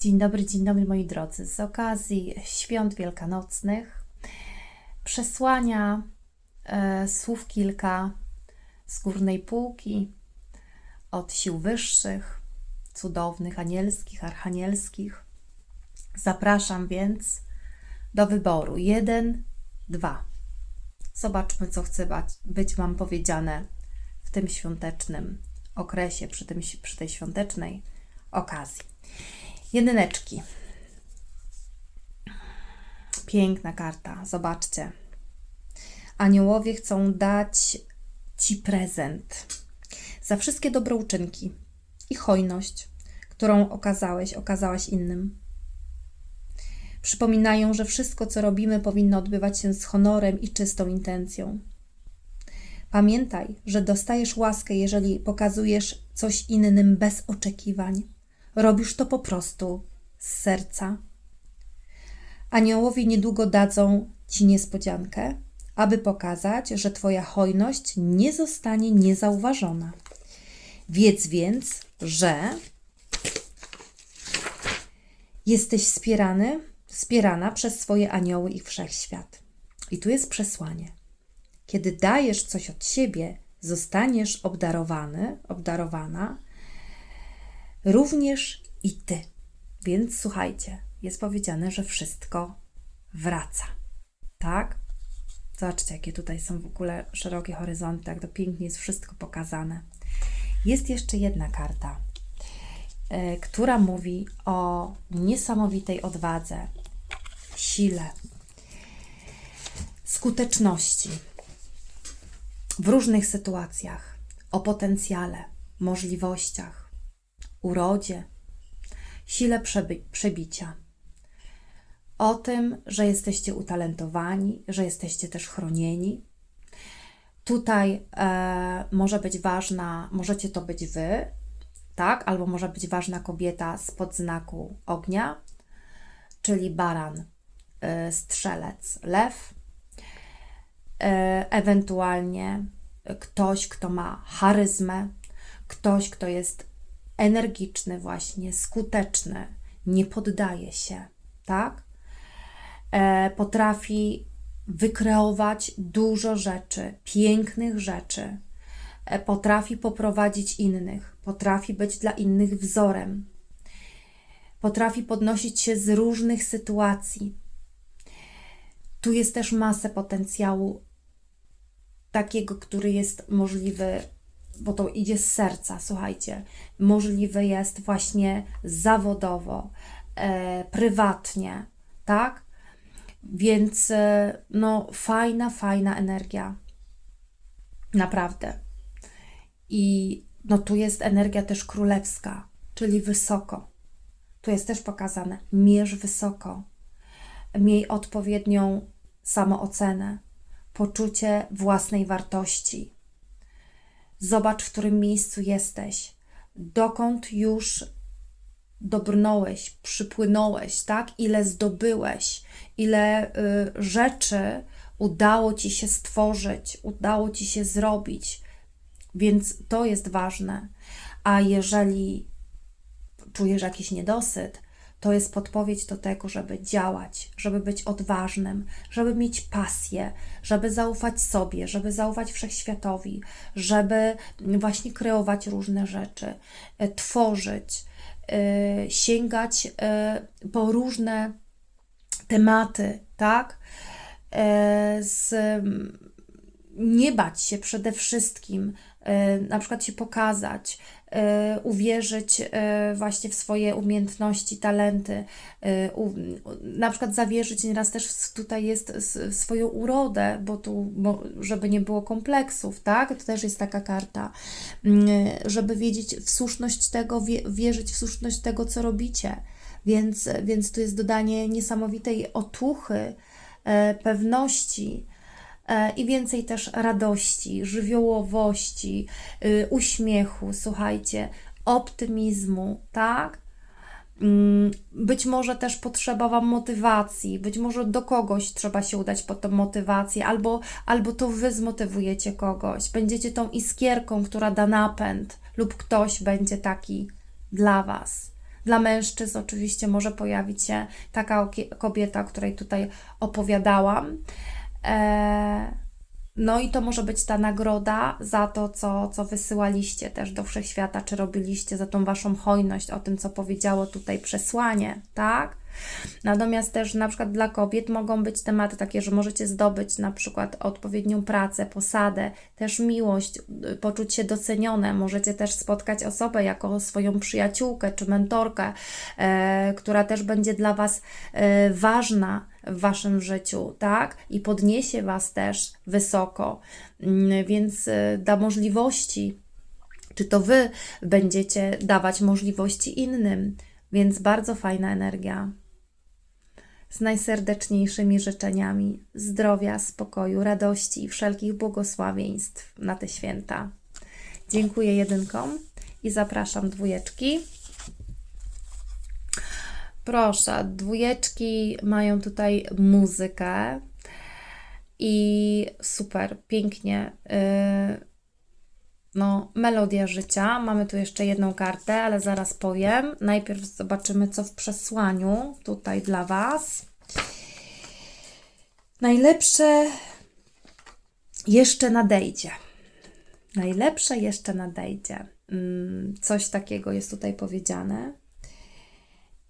Dzień dobry, dzień dobry moi drodzy. Z okazji świąt wielkanocnych przesłania e, słów kilka z górnej półki od sił wyższych, cudownych, anielskich, archanielskich. Zapraszam więc do wyboru. Jeden, dwa. Zobaczmy, co chce być Wam powiedziane w tym świątecznym okresie, przy, tym, przy tej świątecznej okazji. Jedyneczki. Piękna karta, zobaczcie. Aniołowie chcą dać Ci prezent za wszystkie dobre uczynki i hojność, którą okazałeś, okazałaś innym. Przypominają, że wszystko, co robimy, powinno odbywać się z honorem i czystą intencją. Pamiętaj, że dostajesz łaskę, jeżeli pokazujesz coś innym bez oczekiwań. Robisz to po prostu z serca. Aniołowie niedługo dadzą ci niespodziankę, aby pokazać, że Twoja hojność nie zostanie niezauważona. Wiedz więc, że jesteś wspierany, wspierana przez swoje anioły i wszechświat. I tu jest przesłanie. Kiedy dajesz coś od siebie, zostaniesz obdarowany, obdarowana, również i ty. Więc słuchajcie, jest powiedziane, że wszystko wraca. Tak? Zobaczcie, jakie tutaj są w ogóle szerokie horyzonty, jak to pięknie jest wszystko pokazane. Jest jeszcze jedna karta, yy, która mówi o niesamowitej odwadze, sile, skuteczności w różnych sytuacjach, o potencjale, możliwościach, urodzie, sile przebi przebicia. O tym, że jesteście utalentowani, że jesteście też chronieni. Tutaj e, może być ważna, możecie to być wy, tak, albo może być ważna kobieta spod znaku ognia, czyli baran, e, strzelec, lew, e, ewentualnie ktoś, kto ma charyzmę, ktoś, kto jest energiczny, właśnie skuteczny, nie poddaje się, tak? E, potrafi wykreować dużo rzeczy, pięknych rzeczy, e, potrafi poprowadzić innych, potrafi być dla innych wzorem, potrafi podnosić się z różnych sytuacji. Tu jest też masę potencjału takiego, który jest możliwy bo to idzie z serca, słuchajcie, możliwe jest właśnie zawodowo, e, prywatnie, tak? Więc e, no, fajna, fajna energia. Naprawdę. I no, tu jest energia też królewska, czyli wysoko. Tu jest też pokazane, mierz wysoko. Miej odpowiednią samoocenę, poczucie własnej wartości Zobacz, w którym miejscu jesteś, dokąd już dobrnąłeś, przypłynąłeś, tak? Ile zdobyłeś, ile y, rzeczy udało ci się stworzyć, udało ci się zrobić. Więc to jest ważne. A jeżeli czujesz jakiś niedosyt, to jest podpowiedź do tego, żeby działać, żeby być odważnym, żeby mieć pasję, żeby zaufać sobie, żeby zaufać wszechświatowi, żeby właśnie kreować różne rzeczy, e, tworzyć, e, sięgać e, po różne tematy, tak? Z, nie bać się przede wszystkim, na przykład się pokazać, E, uwierzyć e, właśnie w swoje umiejętności, talenty, na przykład zawierzyć nieraz też tutaj jest swoją urodę, bo tu, żeby nie było kompleksów, tak? To też jest taka karta, mm, żeby wiedzieć w słuszność tego, wierzyć w słuszność tego, co robicie. Więc, więc tu jest dodanie niesamowitej otuchy, pewności, i więcej też radości, żywiołowości, y, uśmiechu, słuchajcie, optymizmu, tak? Mm, być może też potrzeba Wam motywacji, być może do kogoś trzeba się udać po tą motywację, albo, albo to Wy zmotywujecie kogoś, będziecie tą iskierką, która da napęd, lub ktoś będzie taki dla Was. Dla mężczyzn oczywiście może pojawić się taka kobieta, o której tutaj opowiadałam. E, no i to może być ta nagroda za to, co, co wysyłaliście też do wszechświata, czy robiliście za tą waszą hojność, o tym, co powiedziało tutaj przesłanie, tak? Natomiast też na przykład dla kobiet mogą być tematy takie, że możecie zdobyć na przykład odpowiednią pracę, posadę, też miłość, y, poczuć się docenione. Możecie też spotkać osobę jako swoją przyjaciółkę czy mentorkę, e, która też będzie dla Was e, ważna w Waszym życiu, tak? I podniesie Was też wysoko, Mm, więc e, da możliwości czy to Wy będziecie dawać możliwości innym. Więc bardzo fajna energia. Z najserdeczniejszymi życzeniami zdrowia, spokoju, radości i wszelkich błogosławieństw na te święta. Dziękuję jedynkom i zapraszam dwójeczki. Proszę, dwójeczki mają tutaj muzykę i super, pięknie. Yy, no, melodia życia. Mamy tu jeszcze jedną kartę, ale zaraz powiem. Najpierw zobaczymy, co w przesłaniu tutaj dla Was. Najlepsze jeszcze nadejdzie. Najlepsze jeszcze nadejdzie. Mm, Coś takiego jest tutaj powiedziane.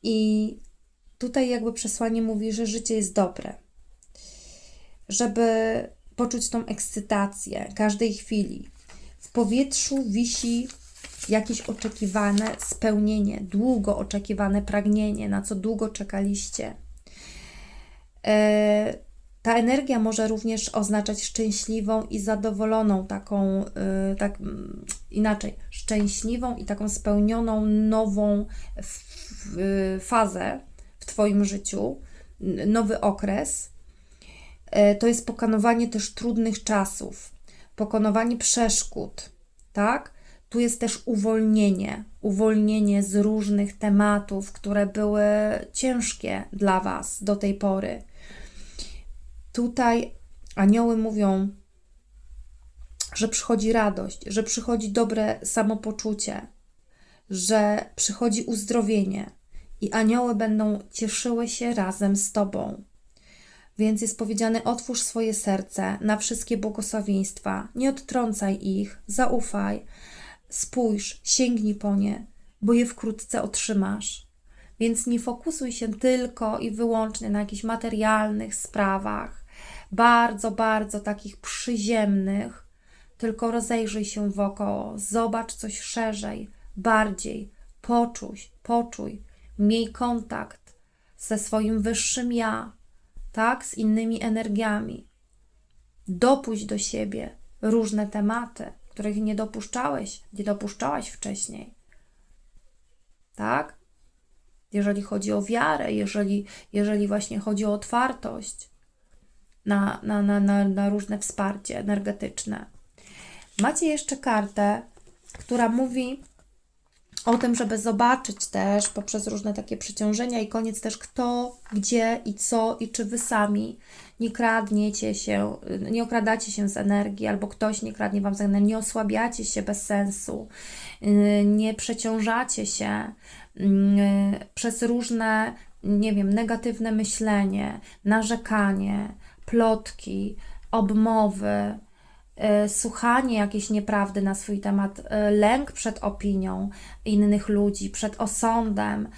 I tutaj jakby przesłanie mówi, że życie jest dobre. Żeby poczuć tą ekscytację każdej chwili. W powietrzu wisi jakieś oczekiwane spełnienie, długo oczekiwane pragnienie, na co długo czekaliście. E, ta energia może również oznaczać szczęśliwą i zadowoloną, taką, y, tak mm, inaczej, szczęśliwą i taką spełnioną nową fazę w Twoim życiu, nowy okres. E, To jest pokonywanie też trudnych czasów, pokonywanie przeszkód, tak? Tu jest też uwolnienie, uwolnienie z różnych tematów, które były ciężkie dla Was do tej pory. Tutaj anioły mówią, że przychodzi radość, że przychodzi dobre samopoczucie, że przychodzi uzdrowienie i anioły będą cieszyły się razem z Tobą. Więc jest powiedziane: otwórz swoje serce na wszystkie błogosławieństwa, nie odtrącaj ich, zaufaj, spójrz, sięgnij po nie, bo je wkrótce otrzymasz. Więc nie fokusuj się tylko i wyłącznie na jakichś materialnych sprawach, bardzo, bardzo takich przyziemnych, tylko rozejrzyj się wokoło, zobacz coś szerzej, bardziej, poczuj, poczuj, miej kontakt ze swoim wyższym ja, tak, z innymi energiami. Dopuść do siebie różne tematy, których nie dopuszczałeś, nie dopuszczałaś wcześniej. Tak? Jeżeli chodzi o wiarę, jeżeli, jeżeli właśnie chodzi o otwartość na, na, na, na, na różne wsparcie energetyczne. Macie jeszcze kartę, która mówi o tym, żeby zobaczyć też poprzez różne takie przeciążenia i koniec też kto, gdzie i co i czy wy sami nie kradniecie się, nie okradacie się z energii albo ktoś nie kradnie wam z energii, nie osłabiacie się bez sensu, yy, nie przeciążacie się yy, przez różne, nie wiem, negatywne myślenie, narzekanie, plotki, obmowy, słuchanie jakiejś nieprawdy na swój temat, e, lęk przed opinią innych ludzi, przed osądem,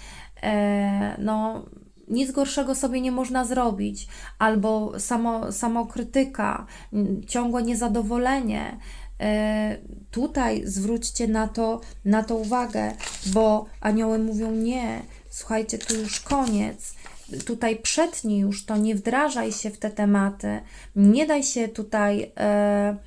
e, no nic gorszego sobie nie można zrobić, albo samo, samokrytyka, ciągłe niezadowolenie. E, Tutaj zwróćcie na to, na to uwagę, bo anioły mówią nie, słuchajcie, tu już koniec. Tutaj przetnij już to, nie wdrażaj się w te tematy, nie daj się tutaj e,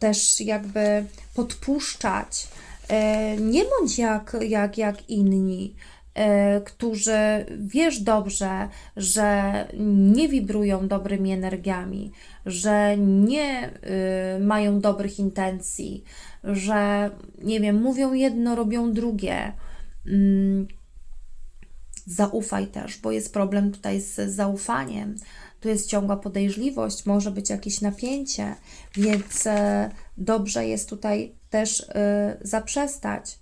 też jakby podpuszczać. E, nie bądź jak, jak, jak inni, e, którzy wiesz dobrze, że nie wibrują dobrymi energiami, że nie y, mają dobrych intencji, że nie wiem, mówią jedno, robią drugie. Mm, Zaufaj też, bo jest problem tutaj z zaufaniem. Tu jest ciągła podejrzliwość, może być jakieś napięcie, więc e, dobrze jest tutaj też e, zaprzestać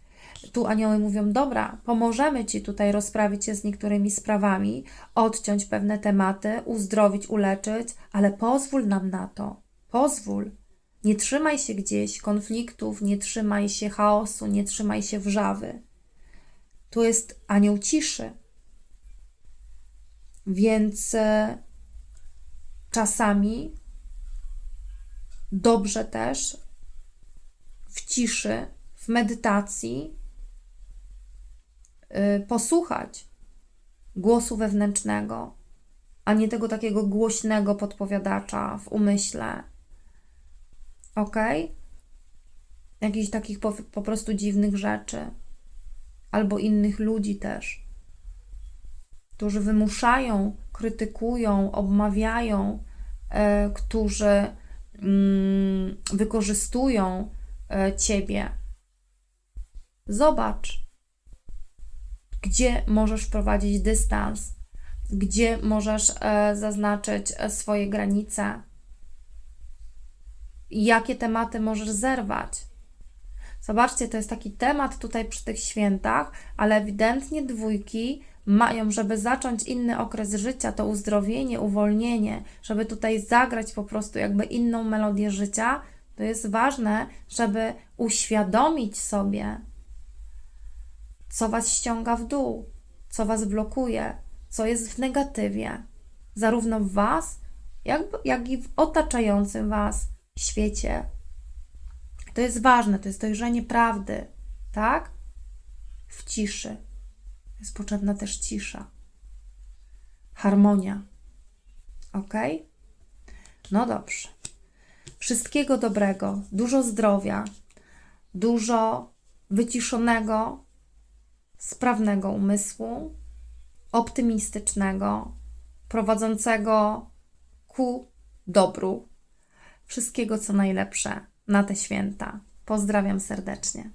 tu anioły mówią: Dobra, pomożemy ci tutaj rozprawić się z niektórymi sprawami, odciąć pewne tematy, uzdrowić, uleczyć, ale pozwól nam na to. Pozwól. Nie trzymaj się gdzieś konfliktów, nie trzymaj się chaosu, nie trzymaj się wrzawy. Tu jest anioł ciszy. Więc e, czasami dobrze też w ciszy, w medytacji y, posłuchać głosu wewnętrznego, a nie tego takiego głośnego podpowiadacza w umyśle. Ok? Jakichś takich po, po prostu dziwnych rzeczy, albo innych ludzi też, którzy wymuszają, krytykują, obmawiają, którzy mm, wykorzystują e, ciebie. Zobacz, gdzie możesz prowadzić dystans, gdzie możesz e, zaznaczyć e, swoje granice, jakie tematy możesz zerwać. Zobaczcie, to jest taki temat tutaj przy tych świętach, ale ewidentnie dwójki mają, żeby zacząć inny okres życia, to uzdrowienie, uwolnienie, żeby tutaj zagrać po prostu jakby inną melodię życia, to jest ważne, żeby uświadomić sobie, co Was ściąga w dół, co Was blokuje, co jest w negatywie, zarówno w Was, jak, jak i w otaczającym Was świecie. To jest ważne, to jest dojrzenie prawdy, tak? W ciszy. Jest potrzebna też cisza. Harmonia. Ok? No dobrze. Wszystkiego dobrego, dużo zdrowia, dużo wyciszonego, sprawnego umysłu, optymistycznego, prowadzącego ku dobru. Wszystkiego co najlepsze na te święta. Pozdrawiam serdecznie.